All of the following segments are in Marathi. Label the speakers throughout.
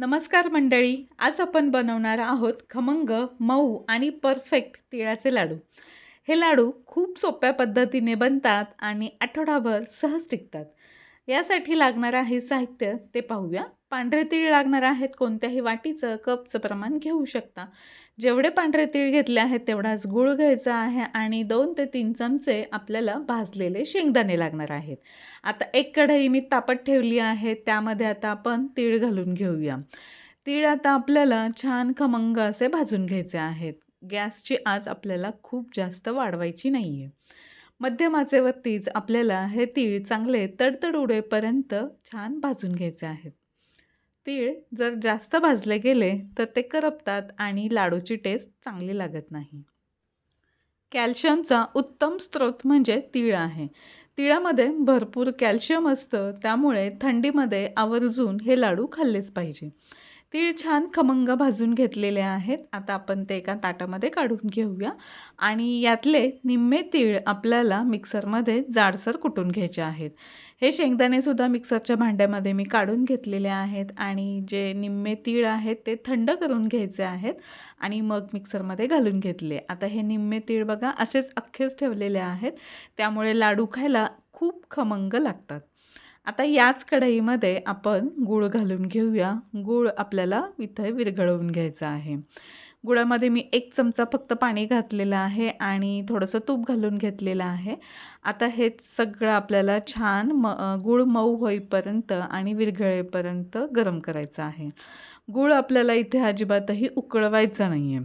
Speaker 1: नमस्कार मंडळी आज आपण बनवणार आहोत खमंग मऊ आणि परफेक्ट तिळाचे लाडू. हे लाडू खूप सोप्या पद्धतीने बनतात आणि आठवडाभर सहज टिकतात. यासाठी लागणार आहे साहित्य. ते पाहूया. पांढरे तीळ लागणार आहेत. कोणत्याही वाटीचं कपचं प्रमाण घेऊ शकता. जेवढे पांढरे तीळ घेतले आहेत तेवढाच गूळ घ्यायचा आहे आणि दोन ते तीन चमचे आपल्याला भाजलेले शेंगदाणे लागणार आहेत. आता एक कढई मी तापत ठेवली आहे. त्यामध्ये आता आपण तीळ घालून घेऊया. तीळ आता आपल्याला छान खमंग असे भाजून घ्यायचे आहेत. गॅसची आज आपल्याला खूप जास्त वाढवायची नाही आहे मध्यमाचेवरतीच आपल्याला हे तीळ चांगले तडतड उडेपर्यंत छान भाजून घ्यायचे आहेत. तीळ जर जास्त भाजले गेले तर ते करपतात आणि लाडूची टेस्ट चांगली लागत नाही. कॅल्शियमचा उत्तम स्रोत म्हणजे तीळ आहे. तिळामध्ये भरपूर कॅल्शियम असतं त्यामुळे थंडीमध्ये आवर्जून हे लाडू खाल्लेच पाहिजे. तीळ छान खमंग भाजून घेतलेले आहेत. आता आपण ते एका ताटामध्ये काढून घेऊया. आणि यातले निम्मे तीळ आपल्याला मिक्सरमध्ये जाडसर कुटून घ्यायचे आहेत. हे शेंगदाणेसुद्धा मिक्सरच्या भांड्यामध्ये मी काढून घेतलेले आहेत. आणि जे निम्मे तीळ आहेत ते थंड करून घ्यायचे आहेत. आणि मग मिक्सरमध्ये घालून घेतले. आता हे निम्मे तीळ बघा असेच अख्खेच ठेवलेले आहेत. त्यामुळे लाडू खायला खूप खमंग लागतात. आता याच कढईमध्ये आपण गूळ घालून घेऊया. गूळ आपल्याला इथं विरघळवून घ्यायचं आहे. गुळामध्ये मी एक चमचा फक्त पाणी घातलेलं आहे आणि थोडंसं तूप घालून घेतलेलं आहे. आता हे सगळं आपल्याला छान म गूळ मऊ होईपर्यंत आणि विरघळेपर्यंत गरम करायचं आहे. गूळ आपल्याला इथे अजिबातही उकळवायचा नाही आहे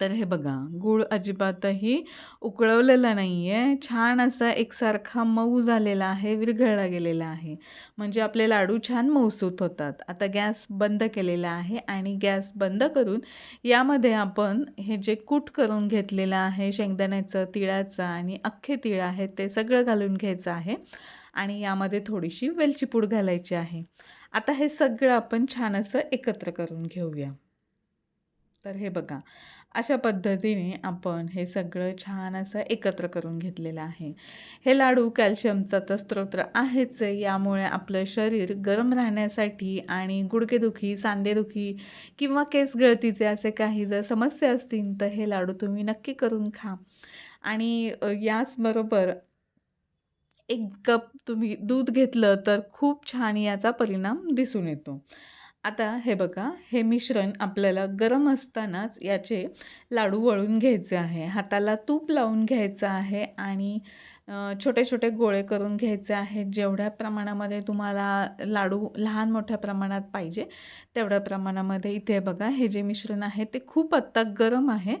Speaker 1: तर हे बघा गूळ अजिबातही उकळवलेला नाही आहे छान असा एकसारखा मऊ झालेला आहे विरघळला गेलेला आहे. म्हणजे आपले लाडू छान मऊसूत होतात. आता गॅस बंद केलेला आहे आणि गॅस बंद करून यामध्ये आपण हे जे कूट करून घेतलेलं आहे शेंगदाण्याचं तिळाचं आणि अख्खे तिळ आहे ते सगळं घालून घ्यायचं आहे. आणि यामध्ये थोडीशी वेलची पूड घालायची आहे. आता हे सगळं आपण छान असं एकत्र करून घेऊया. तर हे बघा अशा पद्धतीने आपण हे सगळं छान असं एकत्र करून घेतलेलं आहे. हे लाडू कॅल्शियमचा तर स्त्रोत्र आहेच यामुळे आपलं शरीर गरम राहण्यासाठी आणि गुडकेदुखी सांधेदुखी किंवा केस गळतीचे असे काही जर समस्या असतील तर हे लाडू तुम्ही नक्की करून खा. आणि याचबरोबर एक कप तुम्ही दूध घेतलं तर खूप छान याचा परिणाम दिसून येतो. आता हे बघा हे मिश्रण आपल्याला गरम असतानाच याचे लाडू वळून घ्यायचे आहे. हाताला तूप लावून घ्यायचं आहे आणि छोटे छोटे गोळे करून घ्यायचे आहेत. जेवढ्या प्रमाणामध्ये तुम्हाला लाडू लहान मोठ्या प्रमाणात पाहिजे तेवढ्या प्रमाणामध्ये इथे बघा हे जे मिश्रण आहे ते खूप आत्ता गरम आहे.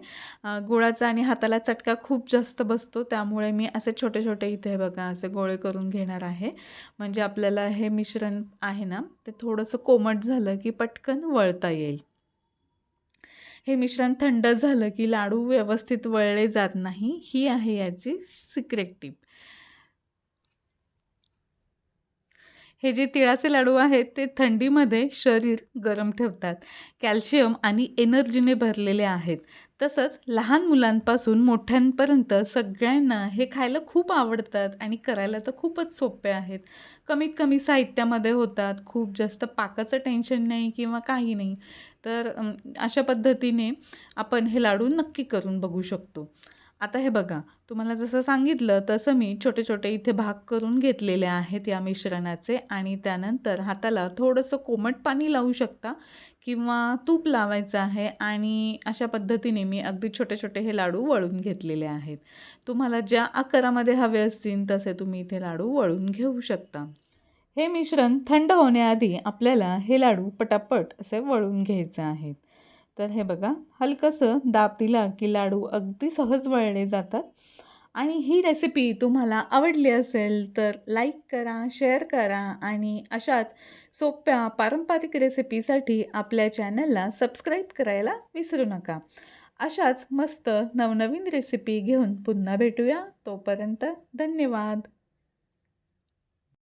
Speaker 1: गुळाचा आणि हाताला चटका खूप जास्त बसतो त्यामुळे मी असे छोटे छोटे इथे बघा असे गोळे करून घेणार आहे. म्हणजे आपल्याला हे मिश्रण आहे ना ते थोडंसं कोमट झालं की पटकन वळता येईल. हे मिश्रण थंड झालं की लाडू व्यवस्थित वळले जात नाही. ही आहे याची सिक्रेट टीप हे जे तिळाचे लाडू आहेत ते थंडीमध्ये शरीर गरम ठेवतात. कॅल्शियम आणि एनर्जीने भरलेले आहेत. तसंच लहान मुलांपासून मोठ्यांपर्यंत सगळ्यांना हे खायला खूप आवडतात आणि करायला तर खूपच सोपे आहेत. कमीत कमी साहित्यामध्ये होतात. खूप जास्त पाकाचं टेन्शन नाही किंवा काही नाही. तर अशा पद्धतीने आपण हे लाडू नक्की करून बघू शकतो. आता हे बघा तुम्हाला जसं सांगितलं तसं मी छोटे छोटे इथे भाग करून घेतलेले आहेत या मिश्रणाचे आणि त्यानंतर हाताला थोडंसं कोमट पाणी लावू शकता किंवा तूप लावायचं आहे आणि अशा पद्धतीने मी अगदी छोटे छोटे हे लाडू वळून घेतलेले आहेत. तुम्हाला ज्या आकारामध्ये हवे असतील तसे तुम्ही इथे लाडू वळून घेऊ शकता. हे मिश्रण थंड होण्याआधी आपल्याला हे लाडू पटापट असे वळून घ्यायचे आहेत. तर हे बघा हलकंसं दाब दिला की लाडू अगदी सहज वळले जातात. आणि ही रेसिपी तुम्हाला आवडली असेल तर लाईक करा शेअर करा आणि अशाच सोप्या पारंपरिक रेसिपीसाठी आपल्या चॅनलला सबस्क्राईब करायला विसरू नका. अशाच मस्त नवनवीन रेसिपी घेऊन पुन्हा भेटूया. तोपर्यंत धन्यवाद.